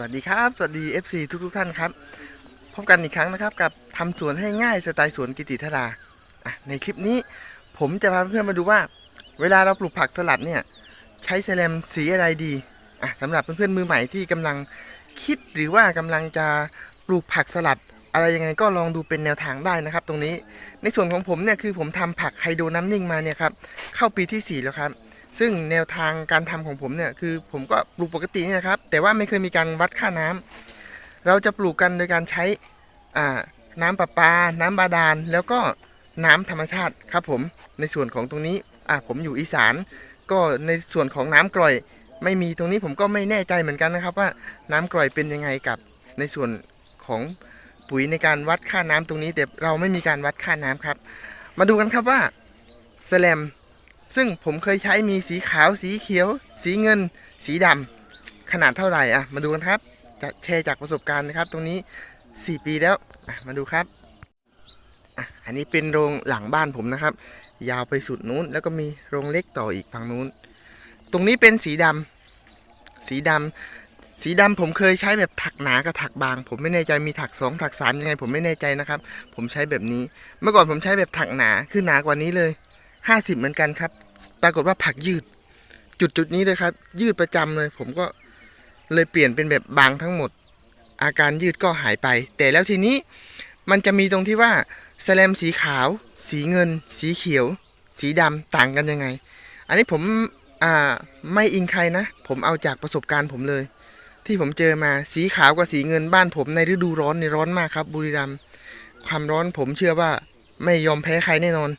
วัสดีครับ สวัสดี FC ทุกทุกท่านครับ พบกันอีกครั้งนะครับ กับทำสวนให้ง่ายสไตล์สวนกิติธาราในคลิปนี้ผมจะพาเพื่อนๆมาดูว่า เวลาเราปลูกผักสลัดเนี่ย ใช้แซลมสีอะไรดีอะสำหรับเพื่อนๆมือใหม่ที่กำลังคิดหรือว่ากำลังจะปลูกผักสลัด อะไรยังไงก็ลองดูเป็นแนวทางได้นะครับ ตรงนี้ในส่วนของผมเนี่ยคือผมทำผักไฮโดรน้ำนิ่งมาเนี่ยครับเข้าปีที่สี่แล้วครับ ซึ่งแนวทางการทำของผมเนี่ยคือผมก็ปลูกปกตินี่นะครับ แต่ว่าไม่เคยมีการวัดค่าน้ำเราจะปลูกกันโดยการใช้น้ำประปา น้ำบาดาล แล้วก็น้ำธรรมชาติครับผมในส่วนของตรงนี้อ่าผมอยู่อีสาน ก็ในส่วนของน้ำกร่อย ไม่มีตรงนี้ผมก็ไม่แน่ใจเหมือนกันนะครับ ว่าน้ำกร่อยเป็นยังไงกับในส่วนของปุ๋ยในการวัดค่าน้ำตรงนี้ แต่เราไม่มีการวัดค่าน้ำครับ มาดูกันครับว่าแสลม ซึ่งผมเคยใช้มีสีขาวสีเขียว สีเงิน สีดำขนาดเท่าไหร่อะมาดูกันครับ จะแชร์จากประสบการณ์นะครับ ตรงนี้ 4 ปีแล้วอะมาดูครับอะอันนี้เป็นโรงหลังบ้านผมนะครับ ยาวไปสุดนู้น แล้วก็มีโรงเล็กต่ออีกฝั่งนู้น ตรงนี้เป็นสีดำสีดำสีดำผมเคยใช้แบบถักหนากับถักบาง ผมไม่แน่ใจมีถักสองถักสามยังไง ผมไม่แน่ใจนะครับ ผมใช้แบบนี้ เมื่อก่อนผมใช้แบบถักหนาคือหนากว่านี้เลย 50 เหมือนกันครับ ปรากฏว่าผักยืด จุดจุดนี้เลยครับ ยืดประจำเลย ผมก็เลยเปลี่ยนเป็นแบบบางทั้งหมด อาการยืดก็หายไป แต่แล้วทีนี้มันจะมีตรงที่ว่าแสลมสีขาว สีเงิน สีเขียว สีดำต่างกันยังไง อันนี้ผมอ่าไม่อิงใครนะ ผมเอาจากประสบการณ์ผมเลย ที่ผมเจอมาสีขาวกับสีเงินบ้านผมในฤดูร้อนในร้อนมากครับ บุรีรัมย์ความร้อนผมเชื่อว่าไม่ยอมแพ้ใครแน่นอน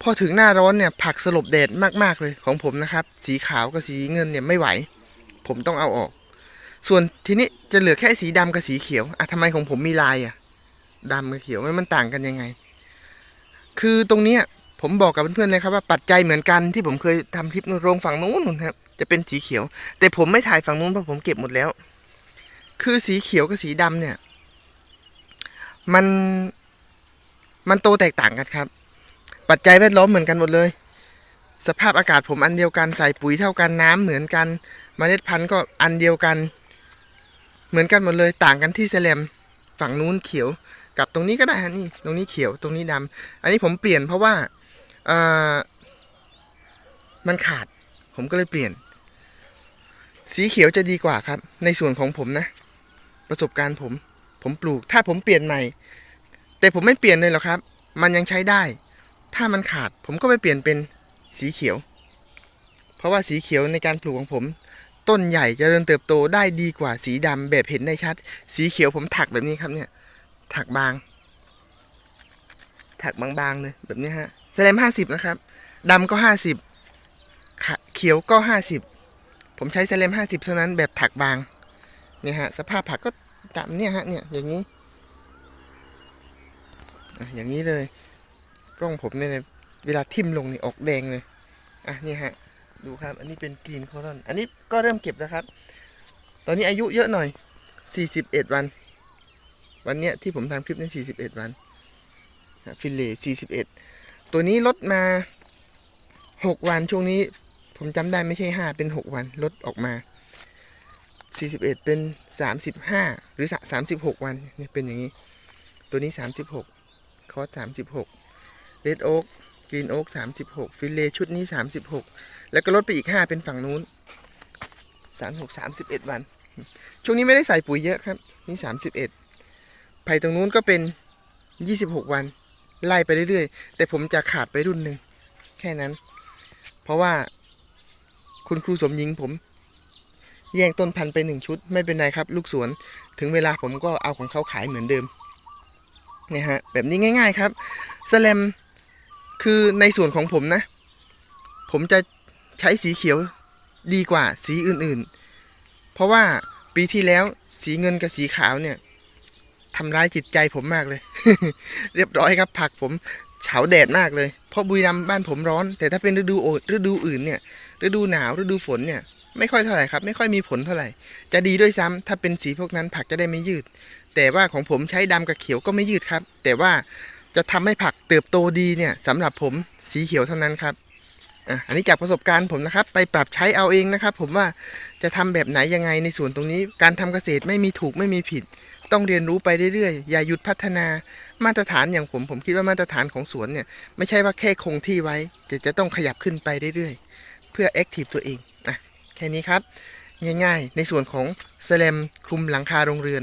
พอถึงหน้าร้อนเนี่ยผักสลบแดดมากๆเลยของผมนะครับ สีขาวกับสีเงินเนี่ยไม่ไหว ผมต้องเอาออก ส่วนทีนี้จะเหลือแค่สีดำกับสีเขียวอะทำไมของผมมีลายอะดำกับเขียวมันต่างกันยังไง คือตรงเนี้ยผมบอกกับเพื่อนๆเลยครับว่าปัจจัยเหมือนกันที่ผมเคยทำคลิปโรงฝั่งนู้นครับจะเป็นสีเขียว แต่ผมไม่ถ่ายฝั่งนู้นเพราะผมเก็บหมดแล้ว คือสีเขียวกับสีดำเนี่ย มันมันโตแตกต่างกันครับ ปัจจัยแวดล้อมเหมือนกันหมดเลย สภาพอากาศผมอันเดียวกันใส่ปุ๋ยเท่ากันน้ำเหมือนกันเมล็ดพันธุ์ก็อันเดียวกัน เหมือนกันหมดเลยต่างกันที่แสลมฝั่งนู้นเขียวกับตรงนี้ก็ได้ฮะนี่ตรงนี้เขียวตรงนี้ดำอันนี้ผมเปลี่ยนเพราะว่าเออมันขาด ผมก็เลยเปลี่ยน สีเขียวจะดีกว่าครับ ในส่วนของผมนะ ประสบการณ์ผม ผมปลูกถ้าผมเปลี่ยนใหม่ แต่ผมไม่เปลี่ยนเลยหรอกครับ มันยังใช้ได้ ถ้ามันขาดผมก็ไปเปลี่ยนเป็นสีเขียว เพราะว่าสีเขียวในการปลูกของผม ต้นใหญ่จเจริญเติบโตได้ดีกว่าสีดำแบบเห็นได้ชัด สีเขียวผมถักแบบนี้ครับเนี่ย ถักบาง ถักบางๆเลยแบบนี้ฮะแสลมห้าสิบนะครับดำก็ห้าสิบเขียวก็ห้าสิบผมใช้แสลมห้าสิบเท่านั้นแบบถักบางเนี่ยฮะสภาพผักก็ตามเนี่ยฮะเนี่ยอย่างนี้อย่างนี้เลย กล้องผมเนี่ยเวลาทิ่มลงนี่ออกแดงเลย อะนี่ฮะ ดูครับ อันนี้เป็นกรีนโคลอนอันนี้ก็เริ่มเก็บแล้วครับ ตอนนี้อายุเยอะหน่อย 41 วัน วันเนี้ยที่ผมทำคลิปนี้41 วัน ฟิลเล่41 ตัวนี้ลดมา 6 วันช่วงนี้ ผมจำได้ไม่ใช่ 5 เป็น 6 วันลดออกมา 41 เป็น 35 หรือ 36 วันเนี่ยเป็นอย่างนี้ ตัวนี้ 36 คอร์ส36 เรดโอ๊กกรีนโอ๊ก36ฟิลเลชุดนี้36แล้วก็ลดไปอีก5เป็นฝั่งนู้น36 31วัน ช่วงนี้ไม่ได้ใส่ปุ๋ยเยอะครับ นี่31ไผ่ตรงนู้นก็เป็น26วัน ไล่ไปเรื่อยๆ แต่ผมจะขาดไปรุ่นหนึ่งแค่นั้น เพราะว่าคุณครูสมหญิงผม แย่งต้นพันธุ์ไปหนึ่งชุด ไม่เป็นไรครับ ลูกสวนถึงเวลาผมก็เอาของเขาขายเหมือนเดิมเนี่ยฮะแบบนี้ง่าย ๆ ครับสแลม คือในส่วนของผมนะ ผมจะใช้สีเขียวดีกว่าสีอื่นๆ เพราะว่าปีที่แล้วสีเงินกับสีขาวเนี่ยทำร้ายจิตใจผมมากเลย เรียบร้อยครับผักผมเฉาแดดมากเลย เพราะบุรีรัมย์บ้านผมร้อน แต่ถ้าเป็นฤดูโอฤดูอื่นเนี่ย ฤดูหนาวฤดูฝนเนี่ย ไม่ค่อยเท่าไหร่ครับ ไม่ค่อยมีผลเท่าไหร่ จะดีด้วยซ้ำถ้าเป็นสีพวกนั้นผักจะได้ไม่ยืด แต่ว่าของผมใช้ดำกับเขียวก็ไม่ยืดครับ แต่ว่า จะทำให้ผักเติบโตดีเนี่ยสำหรับผมสีเขียวเท่านั้นครับอะอันนี้จากประสบการณ์ผมนะครับ ไปปรับใช้เอาเองนะครับ ผมว่าจะทำแบบไหนยังไงในส่วนตรงนี้ การทำเกษตรไม่มีถูกไม่มีผิด ต้องเรียนรู้ไปเรื่อยๆ อย่าหยุดพัฒนามาตรฐานอย่างผมผมคิดว่ามาตรฐานของสวนเนี่ยไม่ใช่ว่าแค่คงที่ไว้จะจะต้องขยับขึ้นไปเรื่อยๆ เพื่อแอคทีฟตัวเองอะแค่นี้ครับ ง่ายๆ ในส่วนของสลมคลุมหลังคาโรงเรือน